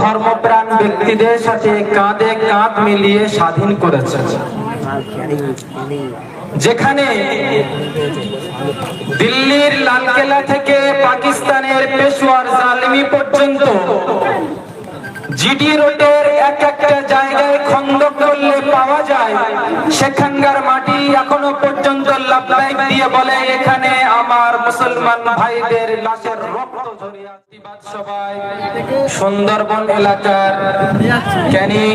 ধর্মপ্রাণ ব্যক্তিদের সাথে কাঁধে কাঁধ মিলিয়ে স্বাধীন করেছে। যেখানে দিল্লির লালকেলা থেকে পাকিস্তানের পেশোয়ার জালিমি পর্যন্ত জিডি রোডের এক একটা জায়গায় খন্দক করলে পাওয়া যায়। সেখানকার মাটি এখনও পর্যন্ত লাভলাইক দিয়ে বলে, এখানে আমার মুসলমান ভাইদের লাশের রক্ত ঝরিয়ে সুন্দরবন এলাকার ক্যানিং,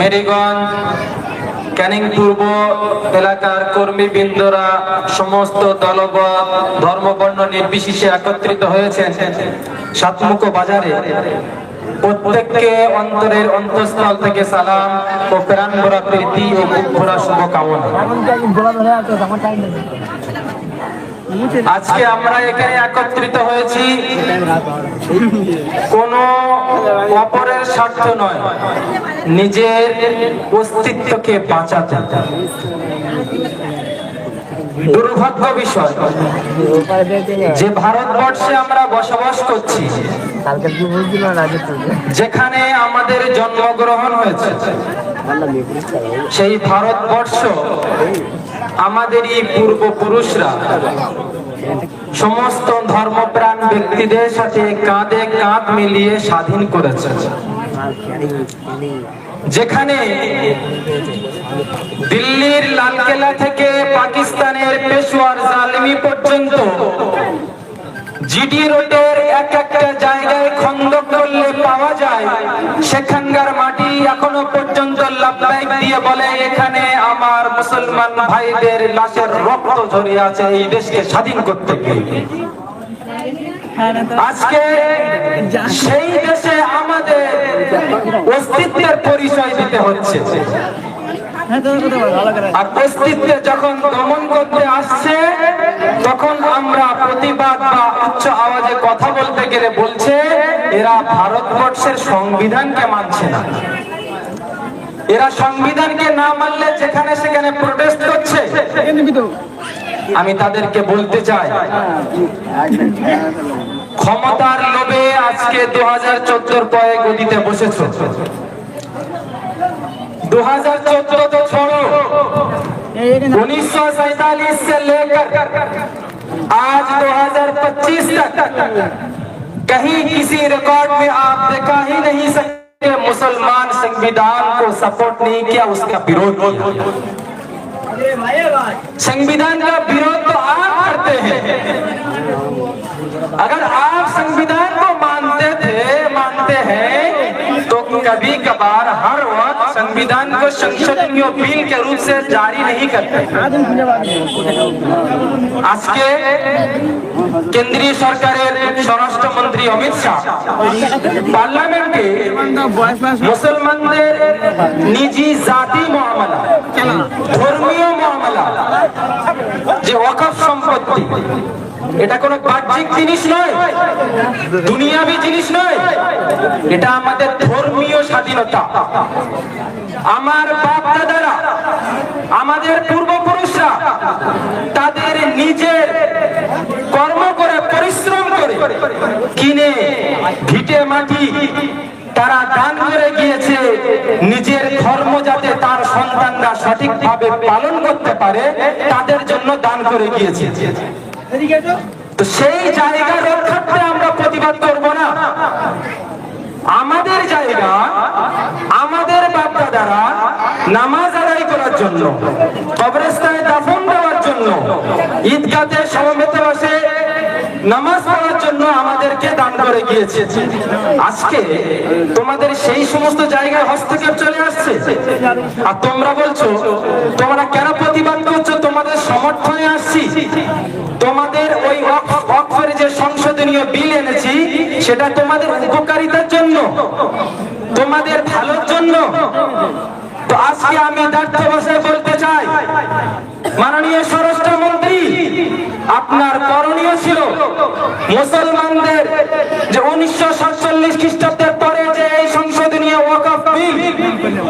মেরিগঞ্জ, ক্যানিং পূর্ব এলাকার কর্মীবৃন্দরা সমস্ত দলবত ধর্মবর্ণ নির্বিশেষে একত্রিত হয়েছেন সাতমুখ বাজারে। প্রত্যেককে অন্তরের অন্তঃস্থল থেকে সালাম ও প্রাণ ভরা প্রীতি ও বুক ভরা শুভকামনা। আজকে আমরা এখানে একত্রিত হয়েছি। কোন অপরের স্বার্থ নয়, নিজের অস্তিত্বকে বাঁচাতে। দুর্ভাগ্য বিষয়। যে ভারতবর্ষে আমরা বসবাস করছি যেখানে আমাদের জন্মগ্রহণ হয়েছে সেই ভারতবর্ষ আমাদেরই পূর্বপুরুষরা সমস্ত ধর্মপ্রাণ ব্যক্তিদের সাথে কাঁধে কাঁধ মিলিয়ে স্বাধীন করেছে। যেখানে দিল্লির লালকেল্লা থেকে পাকিস্তানের পেশোয়ার জালিমি পর্যন্ত জিডি রোডের এক একটা জায়গায় খন্দ করলে পাওয়া যায়, সেখানকার মাটি এখনও পর্যন্ত লাভলাইক দিয়ে বলে, এখানে আমার মুসলমান ভাইদের লাশের রক্ত ঝরিয়ে আছে, এই দেশকে স্বাধীন করতে গিয়ে। আজকে সেই দেশে আমাদের অস্তিত্বের পরিচয় দিতে হচ্ছে। আর অস্তিত্বে যখন দমন করতে আসছে তখন আমরা প্রতিবাদ বা উচ্চ আওয়াজে কথা বলতে গেলে বলছে এরা ভারতবর্ষের সংবিধানকে মানছে না। এরা সংবিধানকে না মানলে যেখানে সেখানে প্রোটেস্ট করছে। আমি তাদেরকে বলতে চাই، ক্ষমতার লোভে আজকে দু হাজার পয়ে গদিতে বসেছ। دو ہزار چودہ تو انیس سو سینتالیس سے لے کر آج دو ہزار پچیس تک کہیں کسی ریکارڈ میں آپ دیکھا ہی نہیں سکتے مسلمان سنویدان کو سپورٹ نہیں کیا اس کا وروج سنگبیدان کا بیروت تو آپ کرتے ہیں۔ اگر آپ سنویدھان کو مانتے تھے، مانتے ہیں، تو کبھی کبھار ہر وقت جاری نہیں کرتے۔ سرکار منتری امت شاہ پارلام এটা কোনো বাহ্যিক জিনিস নয়, দুনিয়াবি জিনিস নয়, এটা আমাদের ধর্মীয় স্বাধীনতা। আমার বাপ দাদারা আমাদের পূর্বপুরুষরা, তাদের নিজের কর্ম করে, পরিশ্রম করে কিনে ভিটে মাটি তারা দান করে গিয়েছে, নিজের ধর্ম যাতে তার সন্তানরা সঠিকভাবে পালন করতে পারে, তাদের জন্য দান করে গিয়েছে। সেই জায়গা রক্ষার্থে আমরা প্রতিবাদ করব না। আমাদের জায়গা, আমাদের বাপদাদারা নামাজ আদায় করার জন্য, কবরস্থানে দাফন দেওয়ার জন্য ঈদগাতে সমবেত বসে নামাজ পড়ার জন্য আমাদেরকে দান করে গিয়েছে। আজকে তোমাদের সেই সমস্ত জায়গায় হস্তক্ষেপ চলে আসছে। আর তোমরা বলছো, তোমরা কেন প্রতিবাদ করছ? তোমাদের সমর্থনে আসছি। তোমাদের ওই ওয়াকফের যে সংশোধনীয় বিল এনেছি, সেটা তোমাদের উপকারিতার জন্য, তোমাদের ভালোর জন্য। তো আজকে আমি দার্থ ভাষায় বলতে চাই, মাননীয় স্বরাষ্ট্রমন্ত্রী আপনার করণীয় ছিল মুসলমানদের যে উনিশশো সাতচল্লিশ খ্রিস্টাব্দের পরে যে এই সংশোধনীয় ওয়াকফ বিল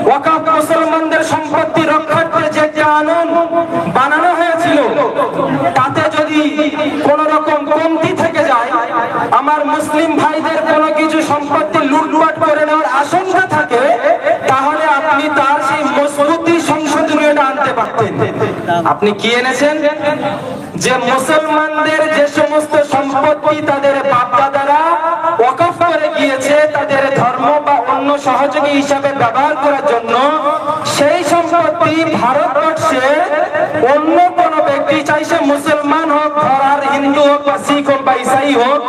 ওয়াকফ মুসলমানদের সম্পত্তি রক্ষার্থে যে আনন্দ বানানো হয়েছিল, তাতে যদি কোন রকম কমতি থেকে যায়, আমার মুসলিম ভাইদের কোনো কিছু সম্পত্তি লুটপাট করে নেওয়ার আশঙ্কা থাকে, তাহলে আপনি তার সেই মজবুতি সংশোধনীয়টা আনতে পারতেন। আপনি কি এনেছেন? যে মুসলমানদের যে সমস্ত সম্পত্তি তাদের বাপদাদারা ওয়াকফ করে গিয়েছে, তাদের ধর্ম বা অন্য সহযোগী হিসাবে ব্যবহার করার জন্য, সেই সম্পত্তি ভারতবর্ষে অন্য কোন ব্যক্তি চাইছে মুসলমান হোক ধরার হিন্দু হোক বা শিখ হোক বা ইসাই হোক,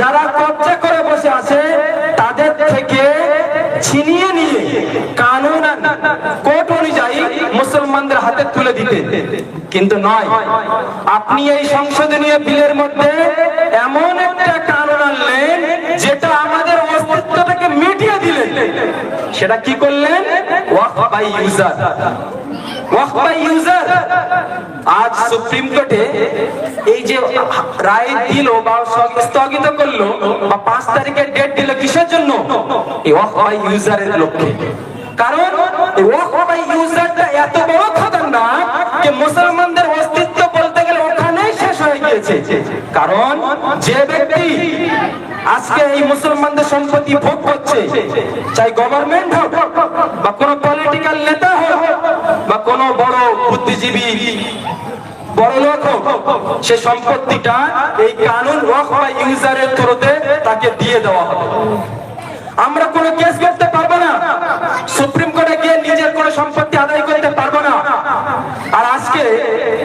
যারা কবজা করে বসে আছে, তাদের থেকে ছিনিয়ে নিয়ে কানুন কোর্ট মুসলমানদের হাতে তুলে দিতে। কিন্তু নয়, আপনি এই সংশোধনীয় বিলের মধ্যে এমন একটা কানুন আনলেন, যেটা আমাদের অস্তিত্বটাকে মিটিয়ে দিলেন। সেটা কি করলেন? ইউজার। আজ সুপ্রিম কোর্টে এই যে রায় দিল বা স্থগিত করল বা পাঁচ তারিখের ডেট দিল কিসের জন্য? ইউজারের লক্ষ্যে। কারণ ইউজারটা এত বড় খতরনাক যে মুসলমানদের অস্তিত্ব বলতে গেলে ওখানেই শেষ হয়ে গিয়েছে। কারণ যে ব্যক্তি আজকে এই মুসলমানদের সম্পত্তি ভোগ করছে, চাই গভর্নমেন্ট হোক বা কোন পলিটিক্যাল নেতা হোক বা কোন বড় বুদ্ধিজীবী বড় লোক সে সম্পত্তিটা এই কানুন ওয়াক বা ইউজারের থ্রুতে তাকে দিয়ে দেওয়া হবে। আমরা কোনো কেস করতে পারব না। সুপ্রিম কোনো সম্পত্তি আদায় করতে পারব না। আর আজকে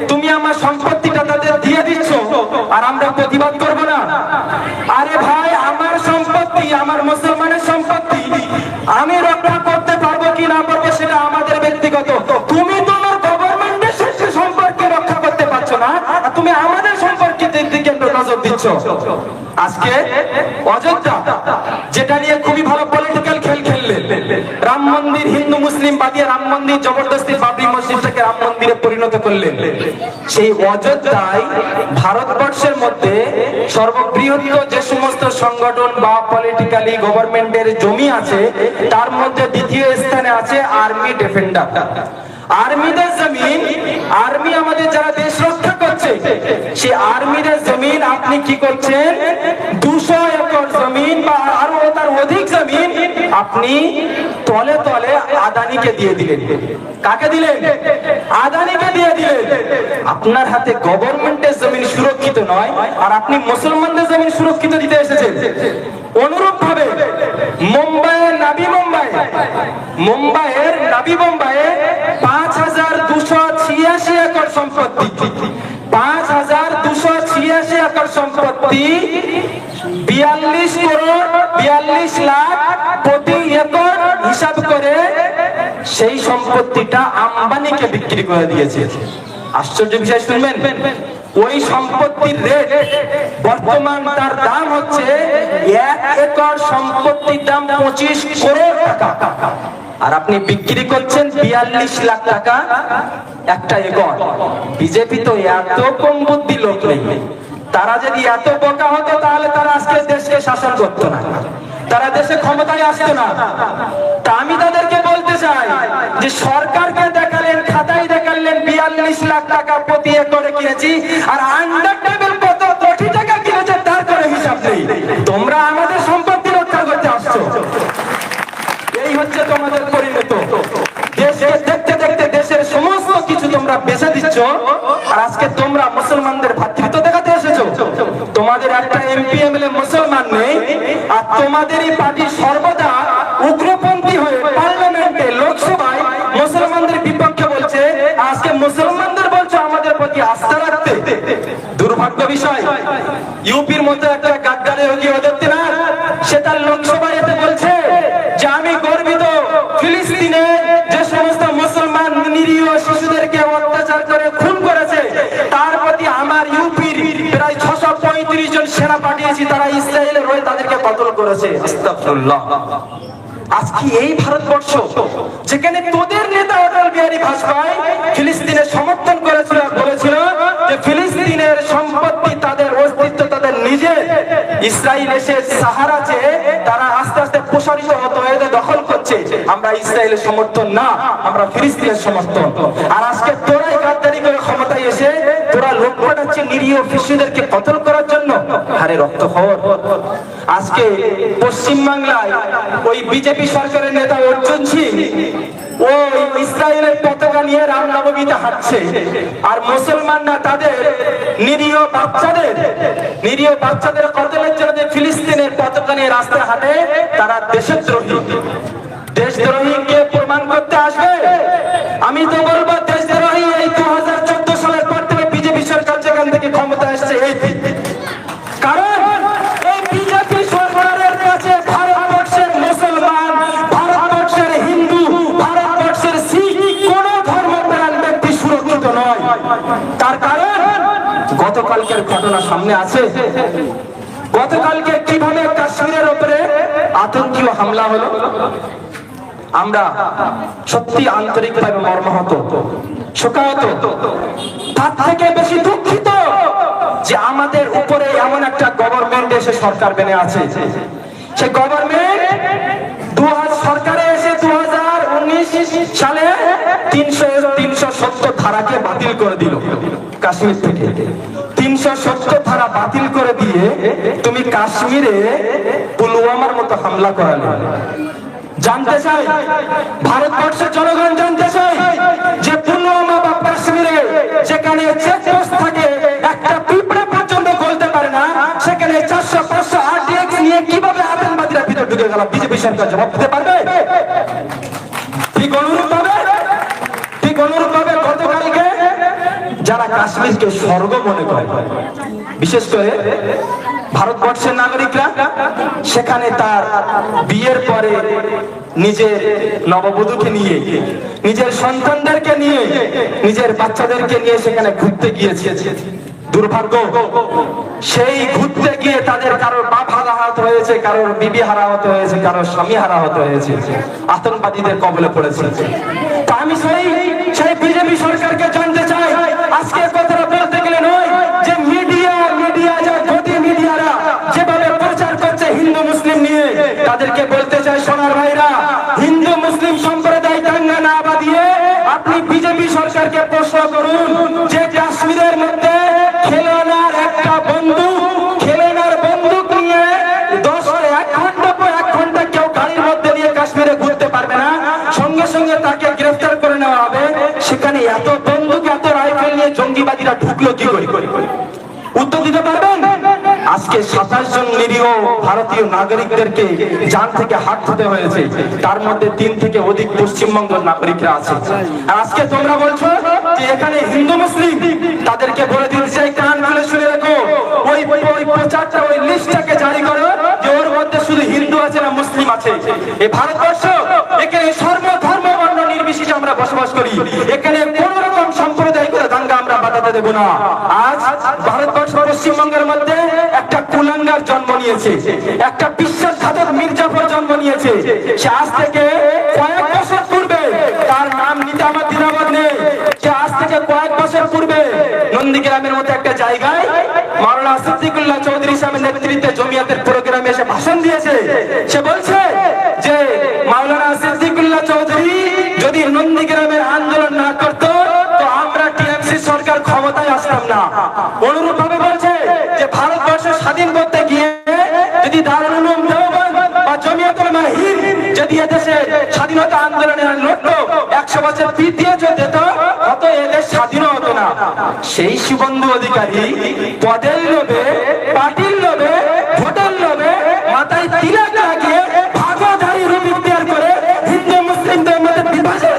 তুমি আমার সম্পত্তিটা তাদের দিয়ে দিচ্ছ, আর আমরা প্রতিবাদ করব না। আরে ভাই, আমার সম্পত্তি, আমার মুসলমানের সম্পত্তি, আমি রক্ষা করতে পারব কি না পারব সেটা আমাদের ব্যক্তিগত। তুমি তোমার গভর্নমেন্টের সাথে সম্পর্কে রক্ষা করতে পারছ না তুমি আমাদের সম্পর্কে দিকে নজর দিচ্ছ। আজকে অযোধ্যা, যেটা নিয়ে খুবই ভালো রাম মন্দির হিন্দু মুসলিম বাদিয়ে রাম মন্দির জবরদস্তি বাবরি মসজিদটাকে রাম মন্দিরে পরিণত করলেন। সেই অযোধ্যায় ভারতবর্ষের মধ্যে সর্ববৃহৎ যে সমস্ত সংগঠন বা পলিটিক্যালি গভর্নমেন্টের জমি আছে, তার মধ্যে দ্বিতীয় স্থানে আছে আর্মি ডিফেন্ডার আর্মিদের জমিন আর্মি আমাদের যারা দেশ সেই আর্মিদের জমিন আপনি কি করছেন? দুশো একর জমিন বা আরও তার অধিক জমিন আপনি তলে তলে আদানিকে দিয়ে দিলেন। কাকে দিলেন? আদানিকে দিয়ে দিলেন। আপনার হাতে গভর্নমেন্টের জমিন সুরক্ষিত নয় আর আপনি মুসলমানদের জমিন সুরক্ষিত দিতে এসেছেন। অনুরূপ ভাবে মুম্বাইয়ের নাবি মুম্বাই, মুম্বাইয়ের নাবি মুম্বাইয়ে পাঁচ হাজার দুশো ছিয়াশি একর সম্পত্তি একর সম্পত্তি বিয়াল্লিশ করোড়, বিয়াল্লিশ লাখ প্রতি একর হিসাব করে সেই সম্পত্তিটা আম্বানিকে বিক্রি করে দিয়েছে। আশ্চর্য বিষয় শুনবেন? ওই সম্পত্তির রেট বর্তমান তার দাম হচ্ছে এক একর সম্পত্তির দাম পঁচিশ করোড় টাকা। আর আপনি বিক্রি করছেন বিয়াল্লিশ লাখ টাকা একটা একর। বিজেপি তো এত কম বুদ্ধি লোক নেই। তারা যদি এত বোকা হতো, তাহলে তারা আজকে দেশকে শাসন করতো না। তারা দেশে ক্ষমতায় আসতো না। তা আমি তাদেরকে বলতে চাই যে সরকারকে দেখালেন, খাতায় দেখালেন, বিয়াল্লিশ লাখ টাকা প্রতি একরে কিনেছি, আর আন্ডার টেবিল কত কোটি টাকা কিনেছে, তার করে হিসাব নেই। তোমরা আমাদের সম্পত্তি রক্ষা করতে আসছো। এই হচ্ছে তোমাদের পরিণত। দেশকে দেখতে দেখতে দেশের সমস্ত কিছু তোমরা বেছে দিচ্ছ, আর আজকে তোমরা মুসলমানদের তোমাদের একটা এমপি এমএলএ মুসলমান নেই, আর তোমাদেরই পার্টি সর্বদা উগ্রপন্থী হয়ে পার্লামেন্টে, লোকসভায় মুসলমানদের বিপক্ষে বলছে, আজকে মুসলমানদের বলছো আমাদের প্রতি আস্থা রাখতে। দুর্ভাগ্য বিষয়, ইউপির মধ্যে একটা গাদ্দারে যোগী ওদের সে সেনা পাঠিয়েছি তারা ইসরায়েলের হয়ে তাদেরকে কতল করেছে। আজকে এই ভারতবর্ষ যেখানে তোদের নেতা অটল বিহারী বাজপেয়ী ফিলিস্তিনের সমর্থন করেছিল বলেছিল যে ফিলিস্তিনের সম্পত্তি তাদের অস্তিত্ব তাদের নিজের। ইসরায়েল এসে সাহারা চেয়ে তারা আস্তে আস্তে প্রসারিত হতো এদের দখল করছে। আমরা ইসরায়েলের সমর্থন না আমরা ফিলিস্তিনের সমর্থন। আর আজকে তোরাই গাদ্দারি করে ক্ষমতায় এসে তোরা লোক পাঠাচ্ছে নিরীহ শিশুদেরকে কতল করার হারে রক্ত আজকে পশ্চিম বাংলায় ওই বিজেপি সরকারের নেতা অর্জুন সিং ইসরায়েলের পতাকা নিয়ে হাঁটছে। আর মুসলমানরা তাদের নিরীহ বাচ্চাদের নিরীহ বাচ্চাদের কতলের জন্য ফিলিস্তিনের পতাকা নিয়ে রাস্তায় হাঁটে, তারা দেশদ্রোহী। গতকালকের ঘটনা সামনে আছে। গতকালকে কীভাবে কাশ্মীরের উপরে আতঙ্কীয় হামলা হলো? আমরা সত্যি আন্তরিকভাবে মর্মাহত। শোকাহত। তার থেকে বেশি দুঃখিত যে আমাদের উপরে এমন একটা গভর্নমেন্ট এসে সরকার বেনে আছে। সে গভর্নমেন্ট দু সরকারে এসে দু হাজার উনিশ সালে তিনশো তিনশো সত্তর ধারাকে বাতিল করে দিল কাশ্মীর থেকে। তিনশো সত্তর ধারা বাতিল করে দিয়ে তুমি কাশ্মীরে পুলওয়ামার মতো হামলা করালে। জানতে চাই ভারতবর্ষের জনগণ জানতে চাই যে পুলওয়ামা বা কাশ্মীরে যেখানে চেকপোস্ট থাকে, একটা পিঁপড়ে পর্যন্ত বলতে পারে না, সেখানে চারশো পাঁচশো আরডিএক্স নিয়ে কীভাবে আতঙ্কবাদীরা ভিতরে ঢুকে গেল? বিজেপি সরকার জবাব দিতে পারবে ঠিক অনুরূপ ভাবে ঠিক অনুরূপ ভাবে গতকালকে যারা কাশ্মীরকে স্বর্গ মনে করে। বিশেষ করে ভারতবর্ষের নাগরিকরা, সেখানে তার বিয়ের পরে নিজের নববধূকে নিয়ে, নিজের সন্তানদেরকে নিয়ে, নিজের বাচ্চাদেরকে নিয়ে সেখানে ঘুরতে গিয়েছে। দুর্ভাগ্য, সেই ঘুরতে গিয়ে তাদের কারোর বাপ হারাহত হয়েছে, কারোর বিবি হারাহত হয়েছে, কারোর স্বামী হারাহত হয়েছে, আতঙ্কবাদীদের কবলে পড়েছে। তা আমি সেই সেই বিজেপি সরকারকে তাদেরকে বলতে চাই, সোনার ভাইরা, হিন্দু, মুসলিম সম্প্রদায় দাঙ্গা না বাদিয়ে আপনি বিজেপি সরকারকে প্রশ্ন করুন, যে কাশ্মীরের মধ্যে খেলোনার একটা বন্দুক খেলোনার বন্দুক নিয়ে দশ, এক ঘণ্টা পর এক ঘণ্টা কেউ গাড়ির মধ্যে নিয়ে কাশ্মীরে ঘুরতে পারবে না, সঙ্গে সঙ্গে তাকে গ্রেফতার করে নেওয়া হবে। সেখানে এত বন্দুক, এত রাইফেল নিয়ে জঙ্গিবাদীরা ঢুকলো কি করে? উত্তর দিতে পারবেন? আজকে সাতাশ জন নিরীহ ভারতীয় নাগরিকদেরকে যান থেকে হাত ধুতে হয়েছে। তার মধ্যে তিন থেকে অধিক পশ্চিমবঙ্গের নাগরিকরা আছে। আজকে তোমরা বলছো যে এখানে হিন্দু মুসলিম, তাদেরকে বলে দিতে চাই, কান খুলে শুনে রাখো। ওই ওই প্রচারটা, ওই লিস্টটাকে জারি করো যে ওর মধ্যে শুধু হিন্দু আছে না মুসলিম আছে। এই ভারতবর্ষ, এখানে সর্ব ধর্ম বর্ণ নির্বিশেষে আমরা বসবাস করি। এখানে কোন রকম সাম্প্রদায়িক না। আজ ভারতবর্ষ পশ্চিমবঙ্গের মধ্যে একটা কুলাঙ্গার জন্ম নিয়েছে। একটা বিশ্বাসঘাতক মির্জাফর জন্ম নিয়েছে। সে আজ থেকে কয়েক বছর পূর্বে তার নাম নিতে দ্বিধাবোধ নেই। সে আজ থেকে কয়েক বছর পূর্বে একটা জায়গায় চৌধুরী নেতৃত্বে জমিয়াতের প্রোগ্রামে এসে ভাষণ দিয়েছে। সে বলছে সেই সুবন্ধু অধিকারী পদের লোভে, পার্টির লোভে, ভোটের লোভে মাথায় তিলক লাগিয়ে ভাগধারী রূপ করে হিন্দু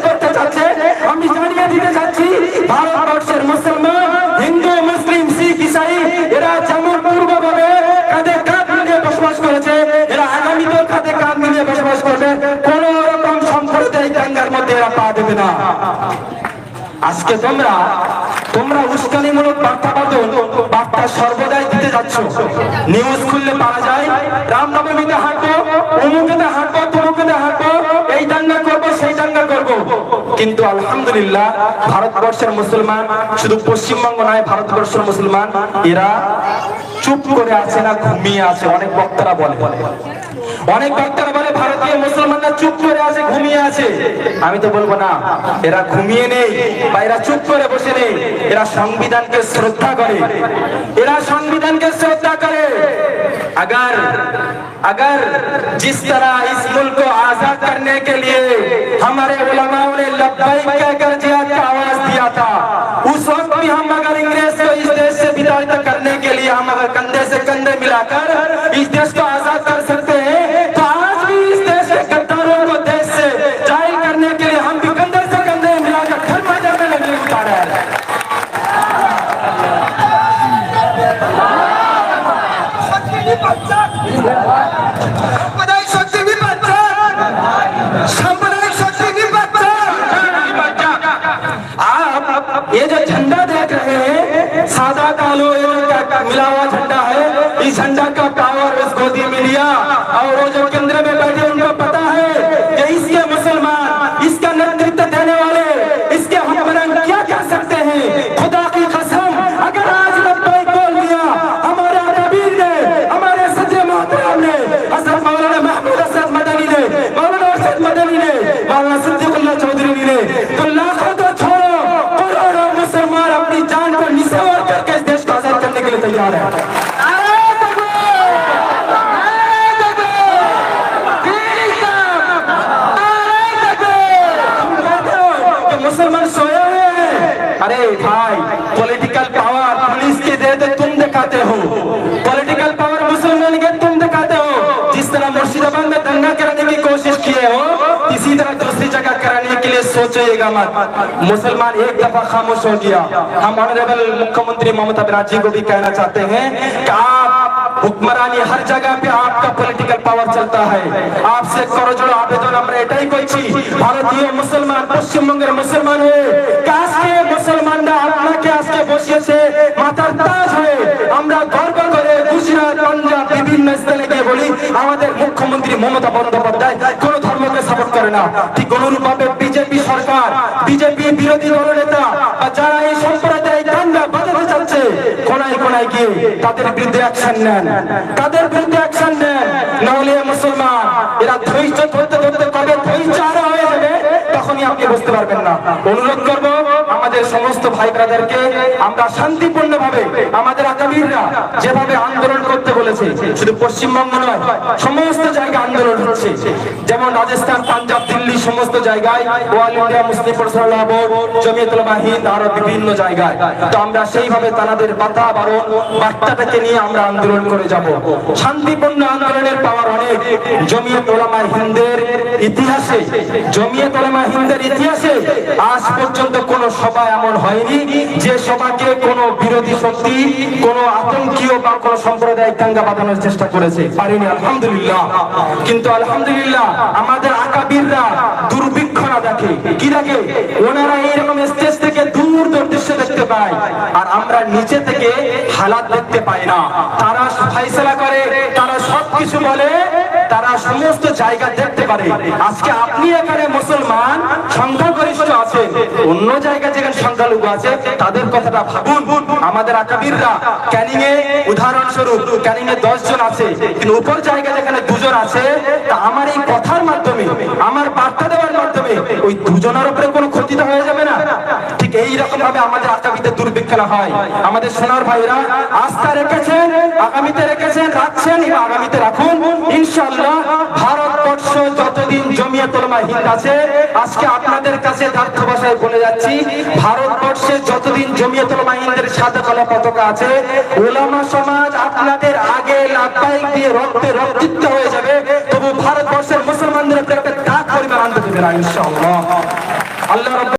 করতে চাচ্ছে। আমি জানিয়ে দিতে চাচ্ছি, ভারতবর্ষের মুসলমান, হিন্দু, মুসলিম, শিখ, ইসাই, এরা বসবাস করেছে, এরা বসবাস কোন রকম সাম্প্রদায়িক দাঙ্গার মধ্যে এরা পা দেবে না। আজকে তোমরা তোমরা উস্কানিমূলক বার্তা পাতন বার্তা সর্বদাই দিতে যাচ্ছ। নিউজ খুললে পাওয়া যায়, রামনবমীতে হাঁটবো, অমুকেতে হাঁটবো, তমুকেতে হাঁটবো, এই দাঙ্গা করব, সেই দাঙ্গা করব। কিন্তু আলহামদুলিল্লাহ, ভারতবর্ষের মুসলমান, শুধু পশ্চিমবঙ্গ নয়, ভারতবর্ষের মুসলমান, এরা চুপ করে আছে না, ঘুমিয়ে আছে, অনেক বক্তারা বলে। অনেক বক্তারা ভারতীয় মুসলমানরা চুপ করে আছে ঘুমিয়ে আছে আমি তো বলবো না এরা ঘুমিয়ে নেই বা এরা চুপ করে বসে নেই এরা সংবিধানকে শ্রদ্ধা করে এরা সংবিধানকে শ্রদ্ধা করে अगर अगर जिस तरह इस मुल्क को आजाद करने के लिए हमारे उलमाओं ने लब्बैक कहकर जिहाद का आवाज दिया था उस वक्त भी हम अगर इंग्रेज को इस देश से विदाई करने के लिए हम अगर कंधे से कंधे मिलाकर इस देश को आजाद कर یہ جو جھنڈا دیکھ رہے ہیں، سادہ کالو کا ملا ہوا جھنڈا ہے اس جھنڈا کا پاور اس گودی میں اور وہ جو کیندر میں بیٹھے 하나요. के लिए सोचेगा मत मुसलमान एक दफा खामोश हो गया हम ऑनरेबल मुख्यमंत्री ममता बनर्जी को भी कहना चाहते हैं कि आप হুকমারানি হর জায়গা पे आपका পলিটিক্যাল পাওয়ার চলতা है आपसे করজোড় আবেদন আমরা এটাই করছি ভারতীয় মুসলমান পশ্চিমবঙ্গের মুসলমান হয়ে কাজকে মুসলমানরা আপনাকে আজকে বসিয়েছে মাথার তাজ হয়ে আমরা গর্ব করে গুজরাট স্থানে গিয়ে বলি, আমাদের মুখ্যমন্ত্রী মমতা বন্দ্যোপাধ্যায় কোন ধর্মকে সাপোর্ট করে না। ঠিক অনুরূপভাবে বিজেপি সরকার, বিজেপি বিরোধী দলনেতা বা যারা এই সম্প্রদায় দাঙ্গা বাজাতে কোনায় কোনায় গিয়ে তাদের বিরুদ্ধে অ্যাকশন নেন। তাদের বিরুদ্ধে অ্যাকশন নেন। নাহলে মুসলমান, এরা ধৈর্য ধরতে ধরতে কবে ধৈর্য আরও হয়ে যাবে, তখনই আপনি বুঝতে পারবেন না। অনুরোধ করব, আমাদের সমস্ত ভাই ব্রাদারকে আমরা শান্তিপূর্ণ ভাবে আমাদের আগামীরা যেভাবে আন্দোলন করতে বলেছে, শুধু পশ্চিমবঙ্গ নয়, সমস্ত জায়গায় আন্দোলন হচ্ছে। যেমন রাজস্থান, পাঞ্জাব, দিল্লি, সমস্ত জায়গায় all India Muslim personal board Jamiat Ulama Hind আরও বিভিন্ন জায়গায়। তো আমরা সেইভাবে তাদের বাধা বারণ, বার্তাটাকে নিয়ে আমরা আন্দোলন করে যাব। শান্তিপূর্ণ আন্দোলনের পাওয়ার অনেক জমিয়ত উলামা হিন্দের ইতিহাসে, জমিয়ত উলামা হিন্দের ইতিহাসে আজ পর্যন্ত কোন সভা এমন হয়নি যে সভাকে কোন বিরোধী শক্তি, কোন আতঙ্কীয় বা কোন সাম্প্রদায়িক দাঙ্গা বাঁধানোর চেষ্টা করেছে, পারিনি, আলহামদুলিল্লাহ। কিন্তু আলহামদুলিল্লাহ, আমাদের আকাবিররা দুর্ভিক্ষ না দেখে। কি দেখে? ওনারা এইরকম স্টেজ থেকে দূর দূর দৃশ্য দেখতে পায়, আর আমরা নিচে থেকে হালাত দেখতে পাই না। তারা ফাইসলা করে, তারা সবকিছু বলে তারা সমস্ত জায়গা দেখতে পারে। আজকে আপনি এখানে মুসলমান, সংখ্যাগরিষ্ঠ আছেন। অন্য জায়গায় যেখানে সংখ্যালঘু আছে, তাদের কথাটা ভাবুন। আমাদের আকাবিররা ক্যানিং এ উদাহরণস্বরূপ ক্যানিং এ জন আছে, কিন্তু উপর জায়গা যেখানে দুজন আছে, তা আমার এই কথার মাধ্যমে, আমার বার্তা দেওয়ার মাধ্যমে, ওই দুজনের উপরে কোনো ক্ষতিটা হয়ে যাবে না? এই রকম ভাবে আমাদের আগামীতে দুর্ভিক্ষা হয়। আমাদের সোনার ভাইরা আস্থা রেখেছেন, আগামীতে রেখেছেন, রাখছেন আগামীতে রাখুন। ইনশাআল্লাহ ভারতবর্ষ যতদিন জমিয়ত হিন্দ আছে, আজকে আপনাদের কাছে দার্থ ভাষায় বলে যাচ্ছি, ভারতবর্ষে যতদিন জমিয়ত হিন্দের সাদা কালো পতাকা আছে, ওলামা সমাজ আপনাদের আগে লাভবাহিক দিয়ে রক্তে রক্তিত হয়ে যাবে, তবু ভারতবর্ষের মুসলমানদের একটা দাগ পরিমাণ আনতে দেবে না, ইনশাআল্লাহ। আল্লাহ